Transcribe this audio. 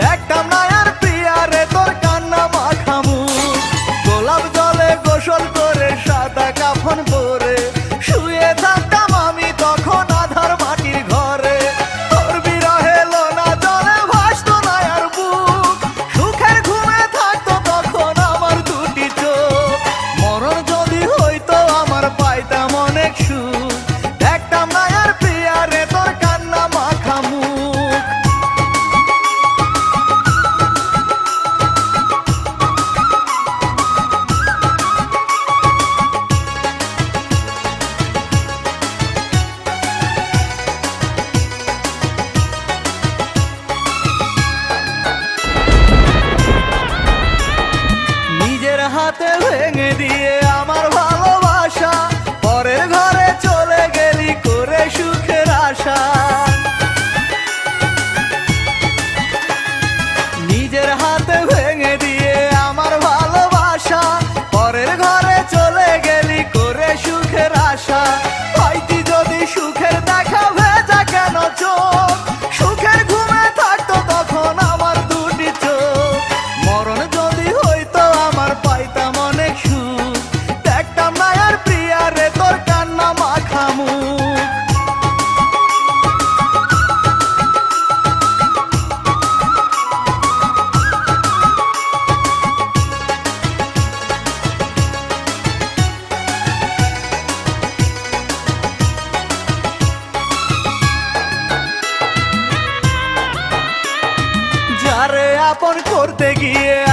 দেখতাম গোলাপ জলে গোসল করে সাদা কাফন পরে। শুয়ে থাকতাম আমি তখন আধার মাটির ঘরে। তোর জলে ভাসতো না আর ঘুমে থাকতো তখন আমার দুটি চোখ। মরণ যদি হইতো আমার পাইতাম অনেক সুখ। আপন করতে গিয়ে